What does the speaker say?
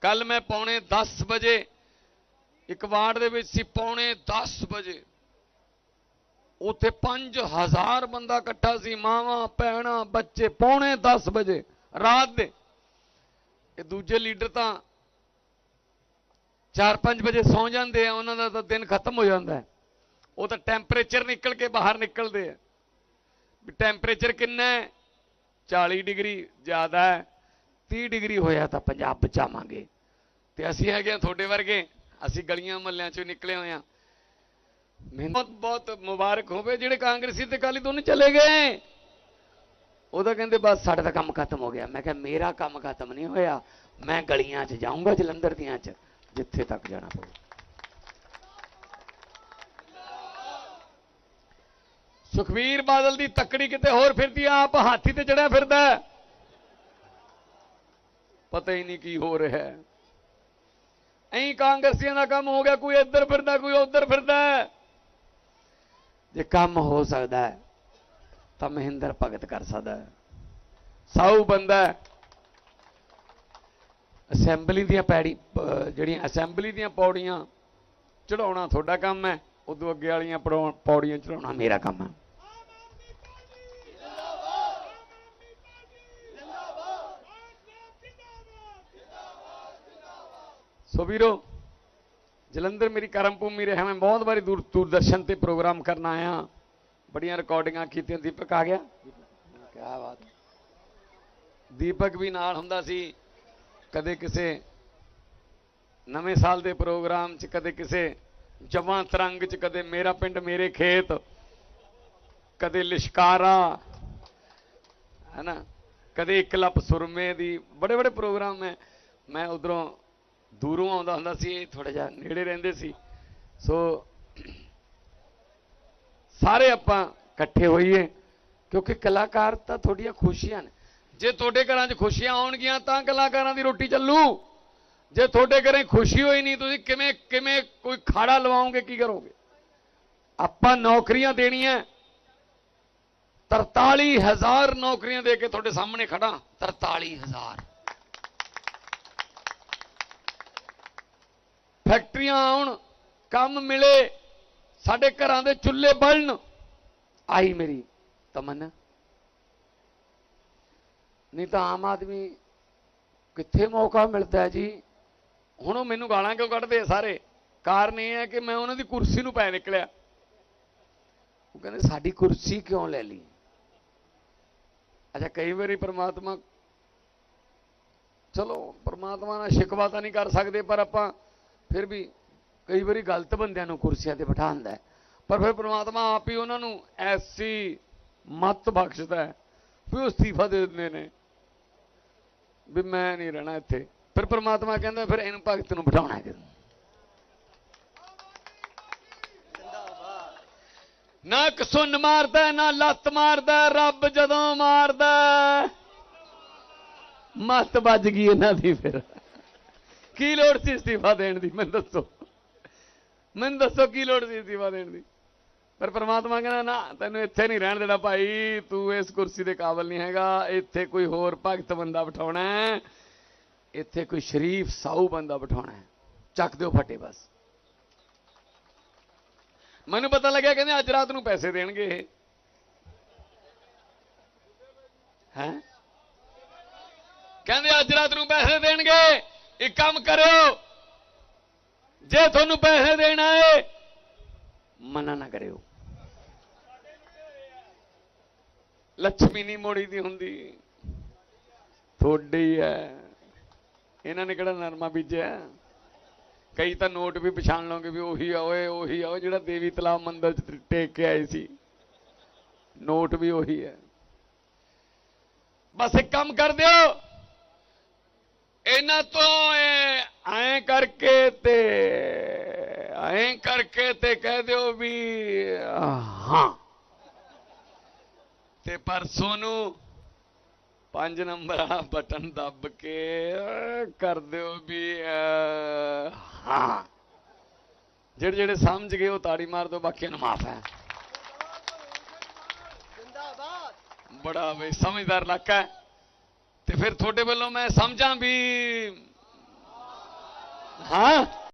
ਕੱਲ ਮੈਂ ਪੌਣੇ 10 ਵਜੇ, ਇੱਕ ਵਾਰਡ ਦੇ ਵਿੱਚ ਸੀ ਪੌਣੇ 10 ਵਜੇ। ਉੱਥੇ 5000 ਬੰਦਾ ਇਕੱਠਾ ਸੀ, ਮਾਵਾਂ, ਭੈਣਾਂ, ਬੱਚੇ, ਪੌਣੇ 10 ਵਜੇ, ਰਾਤ ਦੇ। ਇਹ ਦੂਜੇ ਲੀਡਰ ਤਾਂ 4-5 ਵਜੇ ਸੌ ਜਾਂਦੇ ਆ, ਉਹਨਾਂ ਦਾ ਤਾਂ ਦਿਨ ਖਤਮ ਹੋ ਜਾਂਦਾ ਹੈ। ਉਹ ਤਾਂ ਟੈਂਪਰੇਚਰ ਨਿਕਲ ਕੇ ਬਾਹਰ ਨਿਕਲਦੇ ਆ। ਵੀ ਟੈਂਪਰੇਚਰ ਕਿੰਨਾ ਹੈ? 40 ਡਿਗਰੀ ਜ਼ਿਆਦਾ ਹੈ। 30 ਡਿਗਰੀ ਹੋਇਆ ਤਾਂ ਪੰਜਾਬ ਬਚਾਵਾਂਗੇ। ਤੇ ਅਸੀਂ ਹੈਗੇ ਆ ਤੁਹਾਡੇ ਵਰਗੇ। ਅਸੀਂ ਗਲੀਆਂ ਮਹੱਲਿਆਂ ਚੋਂ ਨਿਕਲੇ ਹੋਏ ਆ। ਮੈਨੂੰ ਬਹੁਤ ਬਹੁਤ ਮੁਬਾਰਕ ਹੋਵੇ ਜਿਹੜੇ ਕਾਂਗਰਸੀ ਤੇ ਕਾਲੀ ਦੋਨੇ ਚਲੇ ਗਏ। ਉਹ ਕਹਿੰਦੇ, ਬਸ ਸਾਡਾ ਤਾਂ ਕੰਮ ਖਤਮ ਹੋ ਗਿਆ। ਮੈਂ ਕਿਹਾ, ਮੇਰਾ ਕੰਮ ਖਤਮ ਨਹੀਂ ਹੋਇਆ। ਮੈਂ ਗਲੀਆਂ 'ਚ ਜਾਊਂਗਾ ਜਲੰਧਰ ਦੀਆਂ 'ਚ, ਜਿੱਥੇ ਤੱਕ ਜਾਣਾ ਪਊ। ਸੁਖਵੀਰ ਬਾਦਲ ਦੀ ਤੱਕੜੀ ਕਿਤੇ ਹੋਰ ਫਿਰਦੀ ਆਪ ਹਾਥੀ ਤੇ ਚੜਿਆ ਫਿਰਦਾ। ਪਤਾ ਹੀ ਨਹੀਂ ਕੀ ਹੋ ਰਿਹਾ ਹੈ। ਐਂ ਕਾਂਗਰਸੀਆਂ ਦਾ ਕੰਮ ਹੋ ਗਿਆ, ਕੋਈ ਇੱਧਰ ਫਿਰਦਾ, ਕੋਈ ਉੱਧਰ ਫਿਰਦਾ ਜੇ ਕੰਮ ਹੋ ਸਕਦਾ ਹੈ, ਤਾਂ ਮਹਿੰਦਰ ਭਗਤ ਕਰ ਸਕਦਾ ਹੈ। ਸਾਊ ਬੰਦਾ ਅਸੈਂਬਲੀ ਦੀਆਂ ਪੈੜੀ ਜਿਹੜੀਆਂ ਅਸੈਂਬਲੀ ਦੀਆਂ ਪੌੜੀਆਂ ਚੜਾਉਣਾ ਤੁਹਾਡਾ ਕੰਮ ਹੈ, ਉਦੋਂ ਅੱਗੇ ਵਾਲੀਆਂ ਪੜਾਉ- ਪੌੜੀਆਂ ਚੜਾਉਣਾ ਮੇਰਾ ਕੰਮ ਹੈ। ਸੋ ਵੀਰੋ, ਜਲੰਧਰ ਮੇਰੀ ਕਰਮ ਭੂਮੀ ਰਿਹਾ, ਮੈਂ ਬਹੁਤ ਵਾਰੀ ਦੂਰ ਦੂਰਦਰਸ਼ਨ ਤੇ ਪ੍ਰੋਗਰਾਮ ਕਰਨ ਆਇਆ। ਬੜੀਆਂ ਰਿਕਾਰਡਿੰਗਾਂ ਕੀਤੀਆਂ, ਦੀਪਕ ਆ ਗਿਆ। ਕੀ ਬਾਤ। ਦੀਪਕ ਵੀ ਨਾਲ ਹੁੰਦਾ ਸੀ। ਕਦੇ ਕਿਸੇ ਨਵੇਂ ਸਾਲ ਦੇ ਪ੍ਰੋਗਰਾਮ 'ਚ, ਕਦੇ ਕਿਸੇ ਜਵਾਂ ਤਰੰਗ 'ਚ, ਕਦੇ ਮੇਰਾ ਪਿੰਡ, ਮੇਰੇ ਖੇਤ, ਕਦੇ ਲਿਸ਼ਕਾਰਾ, ਹੈਨਾ? ਕਦੇ ਇਕਲਪ ਸੁਰਮੇ ਦੀ, ਬੜੇ ਬੜੇ ਪ੍ਰੋਗਰਾਮ ਹੈ ਮੈਂ ਉਧਰੋਂ ਦੂਰੋਂ ਆਉਂਦਾ ਹੁੰਦਾ ਸੀ ਇਹ ਥੋੜਾ ਜਿਹਾ ਨੇੜੇ ਰਹਿੰਦੇ ਸੀ। ਸੋ ਸਾਰੇ ਆਪਾਂ ਇਕੱਠੇ ਹੋਈਏ, ਕਿਉਂਕਿ ਕਲਾਕਾਰ ਤਾਂ ਤੁਹਾਡੀਆਂ ਖੁਸ਼ੀਆਂ ਨੇ। ਜੇ ਤੁਹਾਡੇ ਘਰਾਂ 'ਚ ਖੁਸ਼ੀਆਂ ਆਉਣਗੀਆਂ, ਤਾਂ ਕਲਾਕਾਰਾਂ ਦੀ ਰੋਟੀ ਚੱਲੂ। ਜੇ ਤੁਹਾਡੇ ਘਰੇ ਖੁਸ਼ੀ ਹੋਈ ਨਹੀਂ, ਤੁਸੀਂ ਕਿਵੇਂ ਕਿਵੇਂ ਕੋਈ ਖਾੜਾ ਲਵਾਓਗੇ, ਕੀ ਕਰੋਗੇ? ਆਪਾਂ ਨੌਕਰੀਆਂ ਦੇਣੀਆਂ। 43000 ਨੌਕਰੀਆਂ ਦੇ ਕੇ ਤੁਹਾਡੇ ਸਾਹਮਣੇ ਖੜਾ 43000 ਫੈਕਟਰੀਆਂ ਆਉਣ, ਕੰਮ ਮਿਲੇ, ਸਾਡੇ ਘਰਾਂ ਦੇ ਚੁੱਲ੍ਹੇ ਬਲਣ ਆਈ ਮੇਰੀ ਤਮੰਨਾ। ਨਹੀਂ ਤਾਂ ਆਮ ਆਦਮੀ ਕਿੱਥੇ ਮੌਕਾ ਮਿਲਦਾ ਜੀ? ਹੁਣ ਉਹ ਮੈਨੂੰ ਗਾਲਾਂ ਕਿਉਂ ਕੱਢਦੇ ਆ ਸਾਰੇ? ਕਾਰਨ ਇਹ ਹੈ ਕਿ ਮੈਂ ਉਹਨਾਂ ਦੀ ਕੁਰਸੀ ਨੂੰ ਪੈ ਨਿਕਲਿਆ। ਉਹ ਕਹਿੰਦੇ, ਸਾਡੀ ਕੁਰਸੀ ਕਿਉਂ ਲੈ ਲਈ? ਅੱਛਾ, ਕਈ ਵਾਰੀ ਪ੍ਰਮਾਤਮਾ ਚਲੋ, ਪ੍ਰਮਾਤਮਾ ਨਾਲ ਸ਼ਿਕਵਾ ਤਾਂ ਨਹੀਂ ਕਰ ਸਕਦੇ, ਪਰ ਆਪਾਂ ਫਿਰ ਵੀ ਕਈ ਵਾਰੀ ਗਲਤ ਬੰਦਿਆਂ ਨੂੰ ਕੁਰਸੀਆਂ ਤੇ ਬਿਠਾਉਂਦਾ ਪਰ ਫਿਰ ਪ੍ਰਮਾਤਮਾ ਆਪ ਹੀ ਉਹਨਾਂ ਨੂੰ ਐਸੀ ਮਤ ਬਖਸ਼ਦਾ ਹੈ ਵੀ ਉਹ ਅਸਤੀਫਾ ਦੇ ਦਿੰਦੇ ਨੇ ਵੀ ਮੈਂ ਨਹੀਂ ਰਹਿਣਾ ਇੱਥੇ। ਫਿਰ ਪ੍ਰਮਾਤਮਾ ਕਹਿੰਦਾ, ਫਿਰ ਇਹਨੂੰ ਭਗਤ ਨੂੰ ਬਿਠਾਉਣਾ ਹੈ ਨਾ ਕਸੁੰਨ ਮਾਰਦਾ, ਨਾ ਲੱਤ ਮਾਰਦਾ, ਰੱਬ ਜਦੋਂ ਮਾਰਦਾ। ਮੱਤ ਵੱਜ ਗਈ ਇਹਨਾਂ ਦੀ ਫਿਰ। ਕੀ ਲੋੜ ਸੀ ਅਸਤੀਫਾ ਦੇਣ ਦੀ? ਮੈਨੂੰ ਦੱਸੋ। ਮੈਨੂੰ ਦੱਸੋ ਕੀ ਲੋੜ ਸੀ ਅਸਤੀਫਾ ਦੇਣ ਦੀ? ਪਰ ਪ੍ਰਮਾਤਮਾ ਕਹਿੰਦਾ, ਨਾ, ਤੈਨੂੰ ਇੱਥੇ ਨਹੀਂ ਰਹਿਣ ਦੇਣਾ ਭਾਈ। ਤੂੰ ਇਸ ਕੁਰਸੀ ਦੇ ਕਾਬਲ ਨਹੀਂ ਹੈਗਾ। ਇੱਥੇ ਕੋਈ ਹੋਰ ਭਗਤ ਬੰਦਾ ਬਿਠਾਉਣਾ ਹੈ। ਇੱਥੇ ਕੋਈ ਸ਼ਰੀਫ ਸਾਊ ਬੰਦਾ ਬਿਠਾਉਣਾ ਹੈ। ਚੱਕ ਦਿਓ ਫਟੇ ਬਸ। ਮੈਨੂੰ ਪਤਾ ਲੱਗਿਆ ਕਹਿੰਦੇ ਅੱਜ ਰਾਤ ਨੂੰ ਪੈਸੇ ਦੇਣਗੇ ਇਹ। ਹੈ? ਕਹਿੰਦੇ ਅੱਜ ਰਾਤ ਨੂੰ ਪੈਸੇ ਦੇਣਗੇ। ਇੱਕ ਕੰਮ ਕਰਿਓ। ਜੇ ਤੁਹਾਨੂੰ ਪੈਸੇ ਦੇਣਾ ਹੈ ਮਨਾ ਨਾ ਕਰਿਓ। ਲక్ష్ਮੀ ਨਹੀਂ ਮੋੜੀ ਦੀ ਹੁੰਦੀ। ਥੋੜੀ ਹੈ ਇਹਨਾਂ ਨੇ ਕਿਹੜਾ ਨਰਮਾ ਬੀਜਿਆ? ਕਈ ਤਾਂ ਨੋਟ ਵੀ ਪਛਾਣ ਲਓਗੇ ਵੀ ਉਹੀ ਆ, ਓਏ ਉਹੀ ਆ ਉਹ ਜਿਹੜਾ ਦੇਵੀ ਤਲਾਬ ਮੰਦਿਰ ਚ ਟੇਕ ਕੇ ਆਏ ਸੀ। ਨੋਟ ਵੀ ਉਹੀ ਹੈ ਬਸ ਇੱਕ ਕੰਮ ਕਰ ਦਿਓ। ਇਹਨਾਂ ਤੋਂ ਐਂ ਕਰਕੇ ਤੇ ਐਂ ਕਰਕੇ ਤੇ ਕਹਿ ਦਿਓ ਵੀ ਹਾਂ। ਤੇ ਪਰਸੋਂ ਨੂੰ ਪੰਜ ਨੰਬਰ ਵਾਲਾ ਬਟਨ ਦੱਬ ਕੇ ਕਰ ਦਿਓ ਵੀ ਹਾਂ। ਜਿਹੜੇ ਜਿਹੜੇ ਸਮਝ ਗਏ ਉਹ ਤਾੜੀ ਮਾਰ ਦਿਓ ਬਾਕੀਆਂ ਨੂੰ ਮਾਫ ਹੈ। ਬੜਾ ਬਈ ਸਮਝਦਾਰ ਇਲਾਕਾ ਹੈ। ਫਿਰ ਤੁਹਾਡੇ ਵੱਲੋਂ ਮੈਂ ਸਮਝਾਂ ਵੀ ਹਾਂ।